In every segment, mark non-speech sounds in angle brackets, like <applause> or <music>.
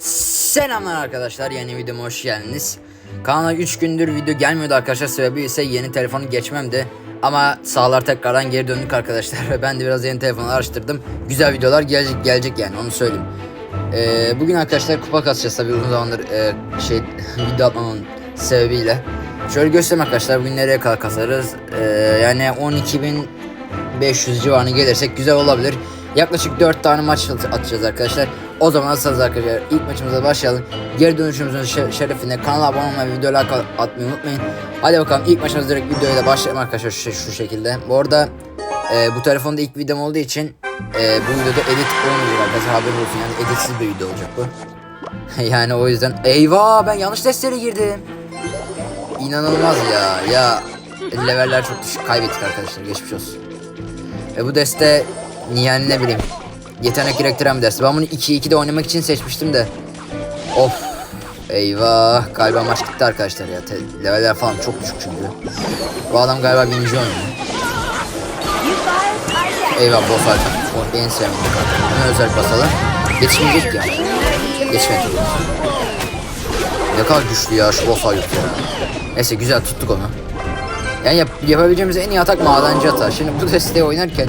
Selamlar arkadaşlar yeni videoma hoş geldiniz. Kanala 3 gündür video gelmiyordu arkadaşlar sebebi ise yeni telefonu geçmemdi. Ama sağlar tekrardan geri döndük arkadaşlar <laughs> ve ben de biraz yeni telefonu araştırdım. Güzel videolar gelecek gelecek yani onu söyleyeyim. Ee, bugün arkadaşlar kupa kasacağız tabii uzun zamandır e, şey <laughs> video atmamın sebebiyle. Şöyle göstereyim arkadaşlar bugün nereye kadar kasarız. Ee, yani 12.500 civarına gelirsek güzel olabilir. Yaklaşık 4 tane maç at- atacağız arkadaşlar. O zaman nasılsınız arkadaşlar? İlk maçımıza başlayalım. Geri dönüşümüzün şe- şerefine kanala abone olmayı, video like atmayı unutmayın. Hadi bakalım ilk maçımız direkt videoyla başlayalım arkadaşlar şu, şu şekilde. Bu arada e, bu telefonda ilk videom olduğu için e, bu videoda edit olmayacak arkadaşlar haberin olsun yani editsiz bir video olacak bu. <laughs> yani o yüzden eyvah ben yanlış testlere girdim. İnanılmaz ya ya leveller çok düşük kaybettik arkadaşlar geçmiş olsun. E bu deste yani ne bileyim yetenek gerektiren bir deste. Ben bunu 2-2'de oynamak için seçmiştim de. Of. Eyvah. Galiba maç gitti arkadaşlar ya. Te- leveller falan çok düşük çünkü. Bu adam galiba birinci oynuyor. Eyvah boss alfa. O en kart. Hemen özel basalım. Geçmeyecek ya. Geçmedi. Ne kadar güçlü ya şu boss alfa ya. Neyse güzel tuttuk onu. Yani yap- yapabileceğimiz en iyi atak madenci atağı. Şimdi bu desteği oynarken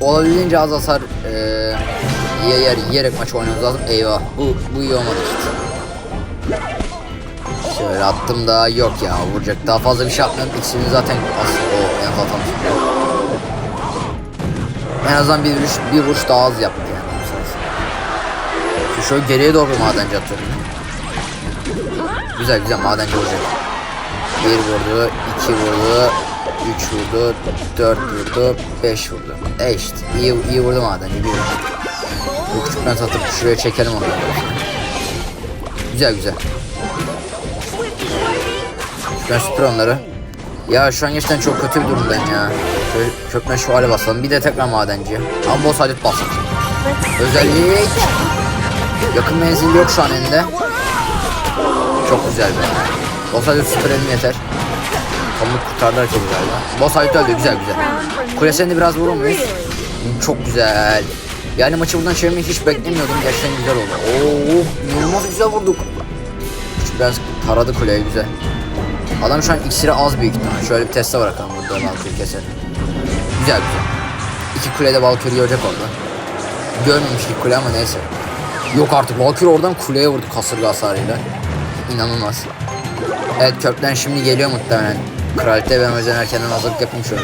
olabildiğince az hasar eee yer, yiyerek maç oynamamız lazım. Eyvah bu, bu iyi olmadı işte. Şöyle attım da yok ya vuracak daha fazla bir şey yapmıyorum. İkisini zaten as o tam En azından bir vuruş, bir vuruş daha az yaptı yani. Şu şöyle geriye doğru madenci atıyorum. Güzel güzel madenci olacak. Bir vurdu, iki vurdu, üç vurdu, dört vurdu, beş vurdu. E işte iyi, iyi vurdu madenci bir vurdu. Bu küçükten satıp şuraya çekelim onu. Güzel güzel. Ben süpür onları. Ya şu an gerçekten çok kötü bir durumdayım ya. Şöyle kökmen şu hale basalım. Bir de tekrar madenci. Ama boss adet basalım. Özellik. Yakın menzil yok şu an elinde. Çok güzel be. Boss adet süpürelim yeter. Pamuk kurtardı herkesi galiba. Boss adet öldü güzel güzel. Kulesini biraz vurur muyuz? Çok güzel. Yani maçı buradan çevirmeyi hiç beklemiyordum. Gerçekten güzel oldu. Oo, inanılmaz güzel vurduk. Biraz taradı kuleyi güzel. Adam şu an iksiri az büyük ihtimal. Şöyle bir teste bırakalım burada Valkyrie keser. Güzel güzel. İki kulede Valkyrie görecek orada. Görmemiştik kule ama neyse. Yok artık Valkyrie oradan kuleye vurdu kasırga hasarıyla. İnanılmaz. Evet kökten şimdi geliyor muhtemelen. Kralite o yüzden erkenden hazırlık yapayım şöyle.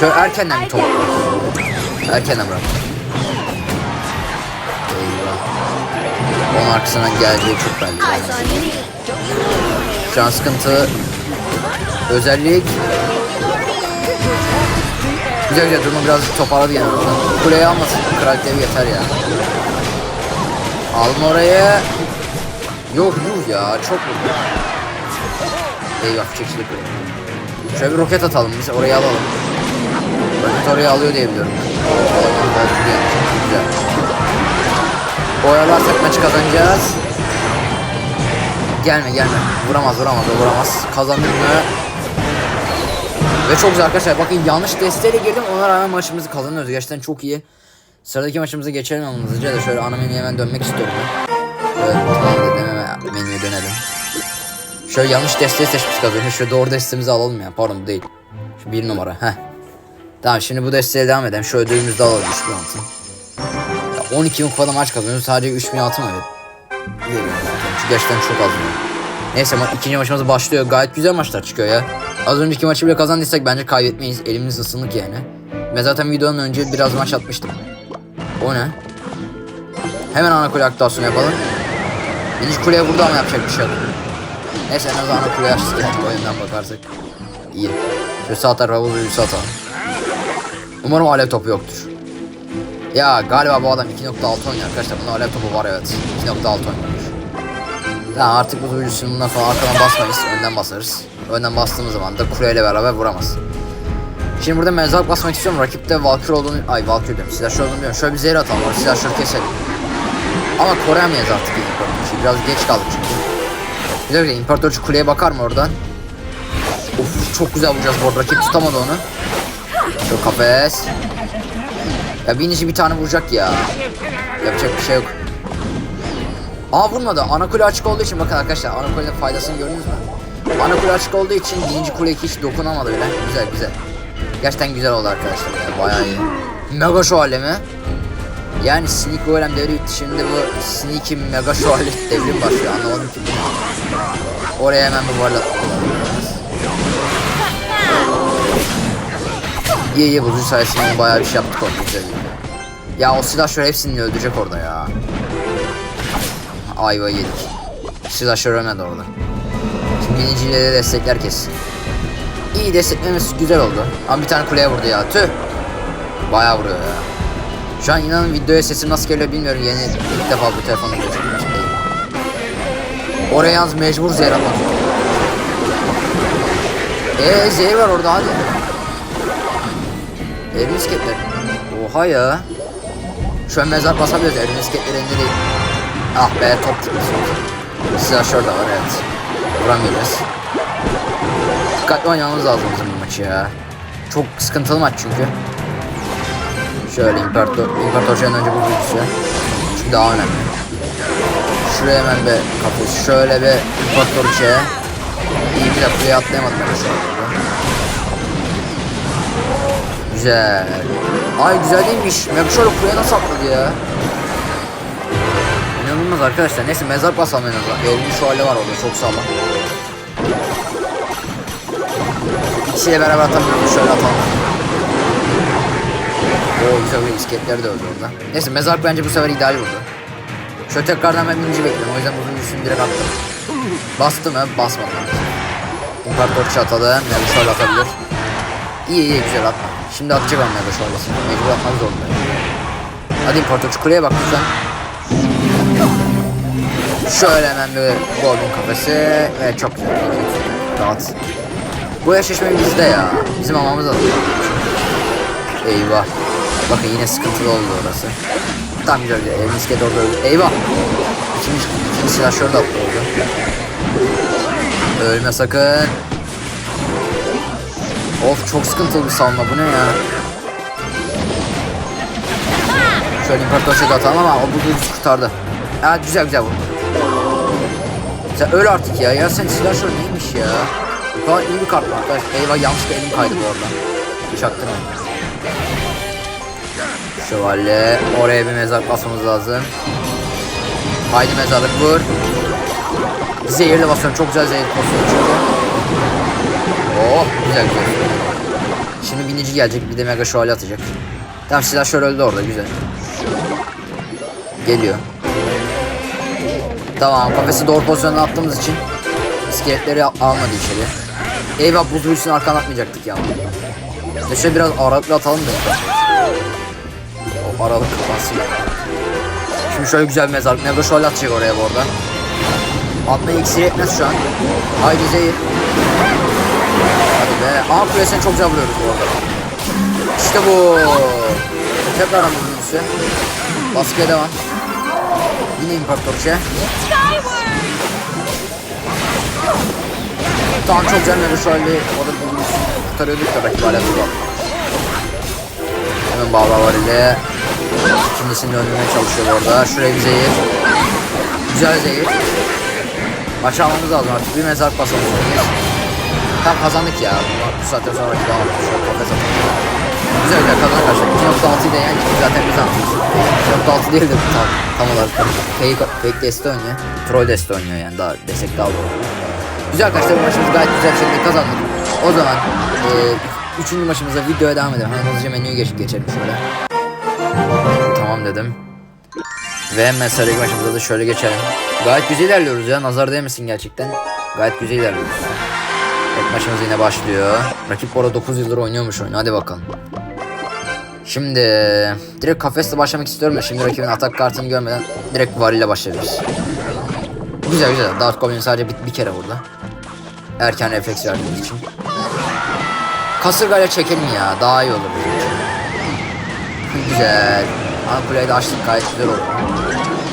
Şöyle erkenden bir top Erkenden bırak. Eyvah. Onun arkasından geleceği çok belli. Şu an sıkıntı özellik Güzel güzel durumu birazcık toparladı yani. Kuleyi almasın. Karakteri yeter ya. Alma orayı. Yok yuh ya çok vurdu. Eyvah kule. Şöyle bir roket atalım biz orayı alalım. Roket orayı alıyor diye biliyorum. Oyalarsak maçı kazanacağız. Gelme gelme. Vuramaz vuramaz vuramaz. Kazandık mı? Ve çok güzel arkadaşlar. Bakın yanlış desteğiyle girdim. Ona rağmen maçımızı kazanıyoruz. Gerçekten çok iyi. Sıradaki maçımıza geçelim ama hızlıca da şöyle ana menüye hemen dönmek istiyorum. Evet tamam dedim hemen menüye dönelim. Şöyle yanlış desteği seçmiştik az önce. Şöyle doğru desteğimizi alalım ya. Pardon bu değil. Şu bir numara. Heh. Tamam şimdi bu desteğe devam edelim. Şu ödülümüzü de alalım 3000 altın. Ya 12 bin kupada maç kazanıyoruz. Sadece 3000 altın mı? Veriyorum. Çünkü gerçekten çok az. Neyse ma ikinci maçımız başlıyor. Gayet güzel maçlar çıkıyor ya. Az önceki maçı bile kazandıysak bence kaybetmeyiz. Elimiz ısınık yani. Ve zaten videonun önce biraz maç atmıştım. O ne? Hemen ana kule aktivasyonu yapalım. Birinci kuleye vurdu ama yapacak bir şey yok. Neyse en azından ana kuleye açtık yani oyundan bakarsak. İyi. Şu sağ tarafa bu büyüsü atalım. Umarım alev topu yoktur. Ya galiba bu adam 2.6 oynuyor arkadaşlar. Bunda alev topu var evet. 2.6 oynuyormuş. Tamam artık bu duyucusunun bundan sonra arkadan basmayız. Önden basarız. Önden bastığımız zaman da kuleyle beraber vuramaz. Şimdi burada mezarlık basmak istiyorum. Rakipte Valkyrie olduğunu... Ay Valkyrie diyorum. Silahşör olduğunu biliyorum. Şöyle bir zehir atalım. Var. Silahşör keselim. Ama koruyamayız artık İmparatorçu'yu. Biraz geç kaldık çünkü. Güzel güzel. İmparatorçu kuleye bakar mı oradan? Of çok güzel vuracağız bu arada. Rakip tutamadı onu. Şu kafes. Ya binici bir tane vuracak ya. Yapacak bir şey yok. Aa vurmadı. Ana kule açık olduğu için bakın arkadaşlar ana kulenin faydasını gördünüz mü? Ana kule açık olduğu için birinci kuleye hiç dokunamadı bile. Güzel güzel. Gerçekten güzel oldu arkadaşlar ya. Bayağı iyi. Mega şövalye? Yani Sneak Golem devri bitti. Şimdi bu Sneaky Mega şövalye devrim başlıyor. Anlamadım ki. Oraya hemen bir varlat. İyi iyi buzun sayesinde bayağı bir şey yaptık orada güzel. Ya o silahşör hepsini öldürecek orada ya. Ayva yedik. Silahşör ölmedi orada. Şimdi biniciyle de destekler kesin. İyi desteklemesi güzel oldu. Ama bir tane kuleye vurdu ya. Tüh. Bayağı vuruyor ya. Şu an inanın videoya sesim nasıl geliyor bilmiyorum. Yeni ilk defa bu telefonla görüştüm. Oraya yalnız mecbur zehir atmak. Eee zehir var orada hadi. Evin misketler. Oha ya. Şu an mezar basabiliyoruz. Evin misketleri değil. Ah be top tıkmış. Silah şurada var evet. Vuramıyoruz. Dikkatli oynamamız lazım bizim bu maçı ya. Çok sıkıntılı maç çünkü. Şöyle imparator, imparatorçadan önce bu büyüsü. Çünkü daha önemli. Şuraya hemen bir kapı. Şöyle bir imparatorçaya. İyi bir de buraya atlayamadım ben şu an. Güzel. Ay güzel değilmiş. Megashore buraya nasıl atladı ya? İnanılmaz arkadaşlar. Neyse mezar basalım en azından. Evli şu hali var orada çok sağlam. İkisiyle beraber atamıyorum. Şöyle atalım. Oo güzel bir iskeletler de öldü orada. Neyse mezar bence bu sefer ideal vurdu. Şöyle tekrardan ben birinci bekliyorum. O yüzden uzun üstünü direkt attım. Bastım mı? Basmadım. İmparator çatalı. Yani şöyle atabilir. İyi iyi güzel atma. Şimdi atacak ama ya şöyle. Mecbur atmak zorunda. Hadi İmparator şu bak lütfen. Şöyle hemen bir golden kafesi ve çok güzel. Rahat. Bu eşleşme bizde ya. Bizim almamız lazım. Eyvah. Bakın yine sıkıntılı oldu orası. Tam güzel güzel. Evin iskelet orada öldü. Eyvah. İkinci, ikinci silah şurada attı oldu. Ölme sakın. Of çok sıkıntılı bir savunma bu ne ya? Şöyle imparator çek atalım ama o bu kurtardı. Ha güzel güzel vurdu. Sen öl artık ya. Ya sen silah şöyle neymiş ya? Bu kadar iyi bir kart mı arkadaş? Eyvah yanlışlıkla elim kaydı bu arada. Çaktırmayın. Şövalye. Oraya bir mezar basmamız lazım. Haydi mezarlık vur. Zehirle basıyorum. Çok güzel zehir basıyorum. Oh güzel güzel. Şimdi binici gelecek. Bir de mega şövalye atacak. Tamam silah şöyle öldü orada. Güzel. Geliyor. Tamam kafesi doğru pozisyona attığımız için iskeletleri almadı içeri. Eyvah buz büyüsünü arkadan atmayacaktık ya. Ya şöyle biraz aralıklı atalım da. O aralık kapansın. Şimdi şöyle güzel bir mezarlık. Mega şöyle atacak oraya bu arada. Atmayı iksir etmez şu an. Haydi zehir. Hadi be. Aa kulesini çok güzel vuruyoruz bu arada. İşte bu. Tekrardan bu büyüsü. Baskıya devam. Yine imparatorçe. Tamam çok güzel Mega şöyle orada bir büyüsü kurtarıyorduk da rakip hala dur Hemen bağla var ile ikincisini döndürmeye çalışıyor orada. Şuraya bir zehir. Güzel zehir. Maçı almamız lazım artık. Bir mezar basalım. Tam kazandık ya. Bu saatten sonra rakip alamadık. Şöyle kafes atalım. Güzel güzel kazandık arkadaşlar. 2.6'yı da yani zaten biz almışız. 2.6 değil de tam, tam olarak fake, fake deste oynuyor. Troll deste oynuyor yani daha destek daha doğru. Güzel arkadaşlar bu maçımızı gayet güzel bir şekilde kazandık. O zaman e, üçüncü maçımıza videoya devam edelim. Hemen hızlıca menüye geçip geçelim şöyle. Tamam dedim. Ve hemen sıradaki maçımıza da şöyle geçelim. Gayet güzel ilerliyoruz ya. Nazar değmesin gerçekten. Gayet güzel ilerliyoruz. Evet maçımız yine başlıyor. Rakip orada 9 yıldır oynuyormuş oyunu. Hadi bakalım. Şimdi direkt kafesle başlamak istiyorum da şimdi rakibin atak kartını görmeden direkt var başlayabiliriz. Güzel güzel. Dart Goblin sadece bir, bir kere burada. Erken refleks verdiğimiz için. Kasırgayla çekelim ya. Daha iyi olur güzel. Ankuleyi de açtık gayet güzel oldu.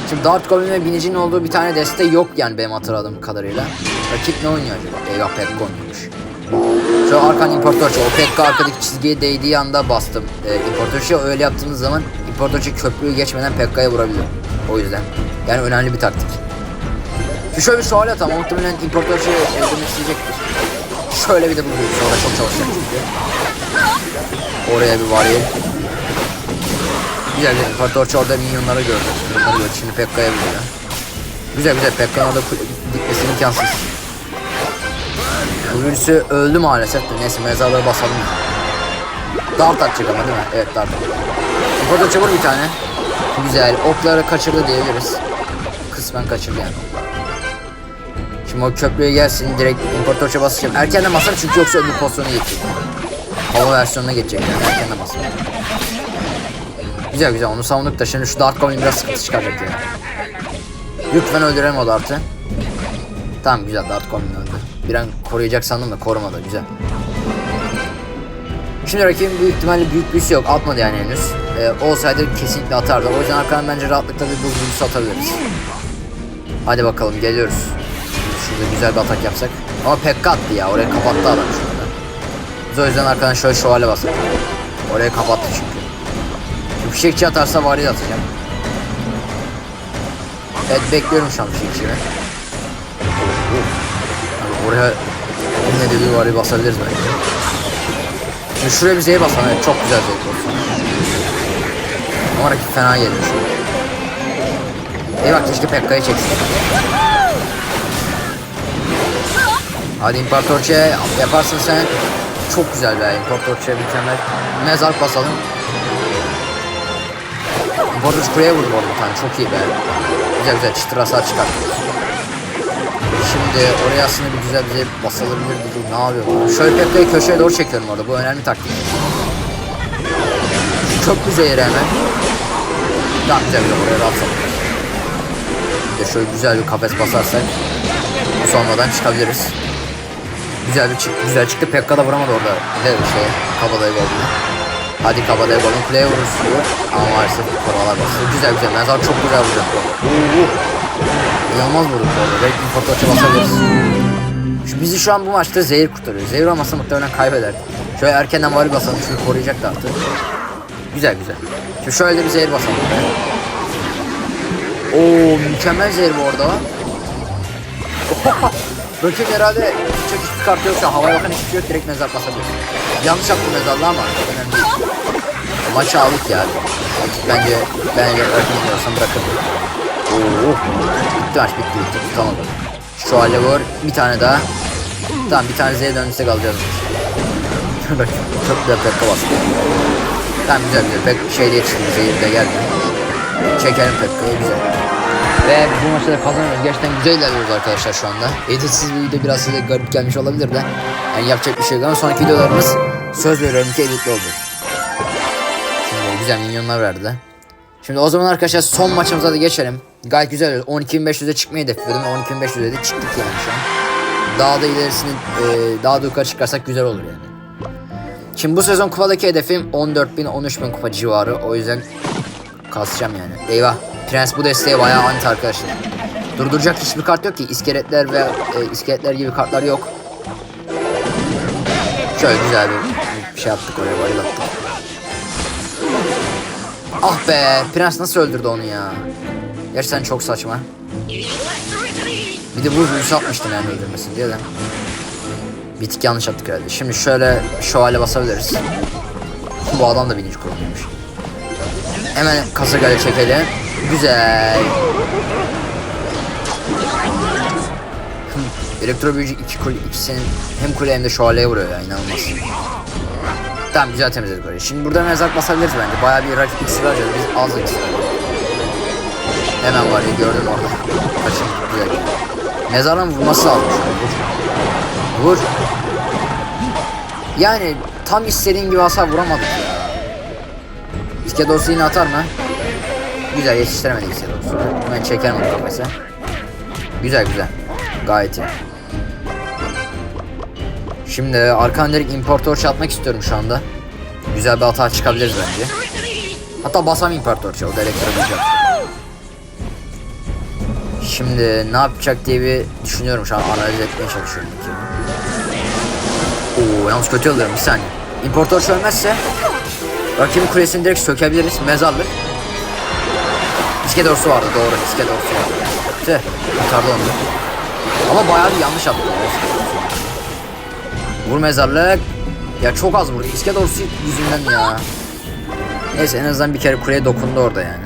Şimdi Dart Goblin ve binicinin olduğu bir tane deste yok yani benim hatırladığım kadarıyla. Rakip ne oynuyor acaba? Eyvah Pekka oynuyormuş. Şu arkan imparatorça. O Pekka arkadaki çizgiye değdiği anda bastım. Ee, imparatorça öyle yaptığınız zaman imparatorça köprüyü geçmeden Pekka'ya vurabilir. O yüzden. Yani önemli bir taktik. Şu şöyle bir şövalye atalım. O Muhtemelen importör şey öldürmek isteyecektir. Şöyle bir de vuruyor. Sonra çok çalışacak çünkü. Oraya bir var Güzel güzel. İmparatorçu orada minyonları gördü. Şimdi Pekka'ya vuruyor. Güzel güzel. Pekka'nın kule- dikmesi imkansız. Virüsü öldü maalesef de. Neyse mezarları basalım. Dart atacak ama değil mi? Evet dart. İmparatorçu vur bir tane. Güzel. Okları kaçırdı diyebiliriz. Kısmen kaçırdı yani. Şimdi o köprüye gelsin direkt imparatorça basacağım. Erkenden basarım çünkü yoksa öbür pozisyona geçecek. Hava versiyonuna geçecek yani erkenden basarım. Güzel güzel onu savunduk da şimdi şu Dart Goblin biraz sıkıntı çıkaracak yani. Lütfen öldürelim o Dart'ı. Tamam güzel Dart Goblin öldü. Bir an koruyacak sandım da korumadı güzel. Şimdi rakibin büyük ihtimalle büyük büyüsü yok atmadı yani henüz. Ee, olsaydı kesinlikle atardı. O yüzden arkadan bence rahatlıkla bir buz büyüsü atabiliriz. Hadi bakalım geliyoruz. Şurada güzel bir atak yapsak. Ama Pekka attı ya oraya kapattı adam şurada. Biz o yüzden arkadan şöyle şövalye basalım. Oraya kapattı çünkü. Fişekçi atarsa varil atacağım. Evet bekliyorum şu an fişekçiyi. Abi oraya yine de bir varil basabiliriz bence. Şimdi şuraya bir Z'ye basalım. Evet, çok güzel Z'ye olsun. Ama rakip fena an. Eyvah keşke Pekka'yı çeksin. Hadi İmparatorçe yaparsın sen. Çok güzel be İmparatorçe mükemmel. Mezar basalım. İmparatorçe kuleye vurdu bu arada bir tane çok iyi be. Güzel güzel çıtır hasar. Şimdi oraya aslında bir güzel bize basılabilir dedi. Ne yapıyor? Şöyle Pekka'yı köşeye doğru çekiyorum orada. Bu önemli taktik. Çok güzel yere hemen. Tamam güzel güzel oraya rahat. Bir de şöyle güzel bir kafes basarsak bu sonradan çıkabiliriz. Güzel bir çık güzel çıktı. Pekka da vuramadı orada. Bir de şey kabadayı golü. Hadi kabadayı golün kuleye diyor. Ama maalesef korumalar bastı. Güzel güzel. Mezar çok güzel vuracak bu. İnanılmaz arada. Belki fotoğrafça basabiliriz. Şu bizi şu an bu maçta zehir kurtarıyor. Zehir olmasa muhtemelen kaybederdik. Şöyle erkenden varı basalım. Şunu koruyacaktı artık. Güzel güzel. Şimdi şöyle de bir zehir basalım. Oo mükemmel zehir bu arada. <laughs> Rakip herhalde çok hiçbir kartı yok şu an. Havaya bakan hiçbir şey yok. Direkt mezar basabilir. Yanlış yaptım mezarlığı ama önemli değil. Maçı aldık ya. Artık bence ben rakip bilmiyorsam bırakırım. Oo. Bitti maç bitti bitti. Tutamadım. Şu hale vur. Bir tane daha. Tamam bir tane Z'ye döndürsek alacağız. <laughs> Bak çok güzel pekka bastı. Tamam güzel güzel. Pek şeyde yetiştim. Zehir de geldi. Çekelim pekkayı güzel. Ve bu maçta da kazanıyoruz. Gerçekten güzel ilerliyoruz arkadaşlar şu anda. Editsiz bir video biraz size garip gelmiş olabilir de. Yani yapacak bir şey yok ama sonraki videolarımız söz veriyorum ki editli olacak. Şimdi güzel minyonlar verdi. Şimdi o zaman arkadaşlar son maçımıza da geçelim. Gayet güzel oldu. 12.500'e çıkmayı hedefliyordum. 12.500'e de çıktık yani şu an. Daha da ilerisini e, daha da yukarı çıkarsak güzel olur yani. Şimdi bu sezon kupadaki hedefim 14.000 13.000 kupa civarı. O yüzden kasacağım yani. Eyvah. Prens bu desteğe bayağı anti arkadaşlar. Durduracak hiçbir kart yok ki. İskeletler ve e, iskeletler gibi kartlar yok. Şöyle güzel bir, bir şey attık oraya varil attık. Ah be prens nasıl öldürdü onu ya. Gerçekten çok saçma. Bir de bu büyüsü atmıştım yani öldürmesin diye de. Bir tık yanlış attık herhalde. Şimdi şöyle şövalye basabiliriz. Bu adam da bilinç kullanıyormuş. Hemen kasırgayla çekelim. Güzel. <laughs> Elektro büyücü iki kule, ikisinin hem kule hem de şövalyeye vuruyor ya inanılmaz. Tamam güzel temizledik orayı. Şimdi burada mezar basabiliriz bence. Bayağı bir rakip iksir harcadı. Biz az iksir. Hemen var ya gördüm orada. Kaçın güzel. Mezarın vurması lazım şu an. Vur. Vur. Yani tam istediğim gibi hasar vuramadık ya. İskedosu yine atar mı? Güzel yetiştiremedik İskedosunu. Ben çekerim onu kafese. Güzel güzel. Gayet iyi. Şimdi arkadan direkt importor atmak istiyorum şu anda. Güzel bir hata çıkabiliriz bence. Hatta basam importor o da elektronik Şimdi ne yapacak diye bir düşünüyorum şu an analiz etmeye çalışıyorum. Oo yalnız kötü oluyorum bir saniye. İmportör ölmezse rakibin kulesini direkt sökebiliriz. Mezarlık. İske dorsu vardı doğru iske dorsu vardı. Tüh. Kurtardı onu. Ama bayağı bir yanlış attı. Vur mezarlık. Ya çok az vurdu. İskelet ordusu yüzünden ya. Neyse en azından bir kere kuleye dokundu orada yani.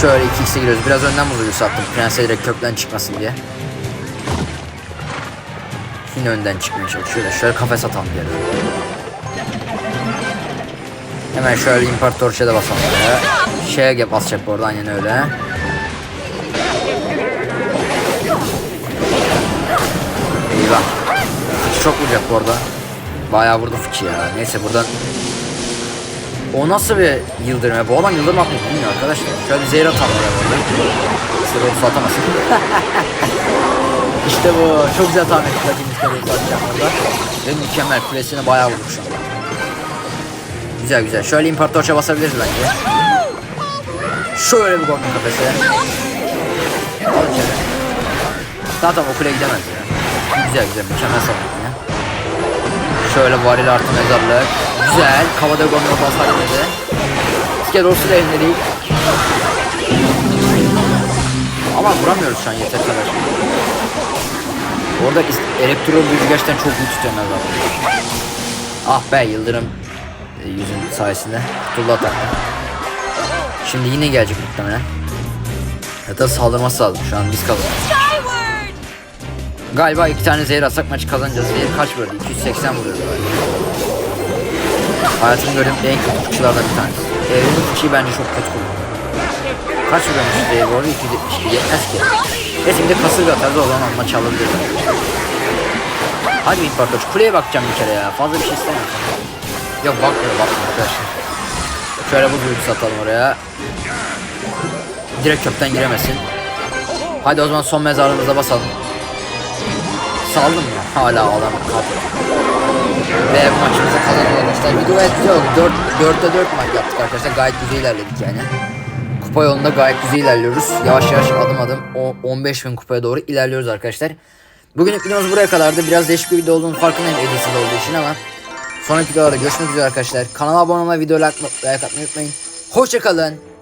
Şöyle 2x'e giriyoruz. Biraz önden buzuluyor sattım. Prense direkt kökten çıkmasın diye. Yine önden çıkmaya çalışıyor da şöyle kafes atalım bir yere. Hemen şöyle imparatorçaya da basalım. Şeye basacak bu arada aynen öyle. Eyvah. Fıçı çok vuracak bu arada. Bayağı vurdu fıçı ya. Neyse buradan o nasıl bir yıldırım ya? Bu adam yıldırım atmayı bilmiyor arkadaşlar. Şöyle bir zehir atalım oraya bu arada. Sıra olsa atamasın. <laughs> işte bu. Çok güzel tahmin ettik. Rakibimiz kadar atacak orada. Ve mükemmel. Kulesine bayağı an. Güzel güzel. Şöyle imparatorça basabiliriz bence. Şöyle bir. Al içeri. Zaten o kuleye gidemez ya. Güzel güzel. Mükemmel savunma ya. Şöyle varil artı mezarlık. Güzel. Kavada golden basar dedi. Skedorsu da elinde değil. Ama vuramıyoruz şu an yeter kadar. Orada is- elektro büyücü gerçekten çok büyük tutuyor. Ah be Yıldırım yüzün sayesinde kurtuldu atakta. Şimdi yine gelecek muhtemelen. Hatta saldırması lazım şu an biz kazanıyoruz. Galiba iki tane zehir atsak maçı kazanacağız. Zehir kaç vurdu? 280 vuruyor galiba. Hayatımda gördüğüm en kötü fıçılardan bir tanesi. Evrenin fıçıyı bence çok kötü kullanıyor. Kaç vuruyormuş zehir bu arada? 272 yetmez ki. Neyse bir de kasırga atarız o zaman maçı alabiliriz. Hadi İmparator kuleye bakacağım bir kere ya. Fazla bir şey istemiyorum. Yok bakmıyor bakmıyor arkadaşlar. Şöyle bu büyük satalım oraya. Direkt kökten giremesin. Hadi o zaman son mezarlığımıza basalım. Saldım ya. Hala adam kaldı. Ve maçımızı kazandık arkadaşlar. Video gayet güzel oldu. 4, 4'te 4 maç yaptık arkadaşlar. Gayet güzel ilerledik yani. Kupa yolunda gayet güzel ilerliyoruz. Yavaş yavaş adım adım o 15 bin kupaya doğru ilerliyoruz arkadaşlar. Bugünlük videomuz buraya kadardı. Biraz değişik bir video olduğunu farkındayım edilsiz olduğu için ama sonraki videolarda görüşmek üzere arkadaşlar. Kanala abone olmayı, videoya like atmayı unutmayın. Hoşçakalın.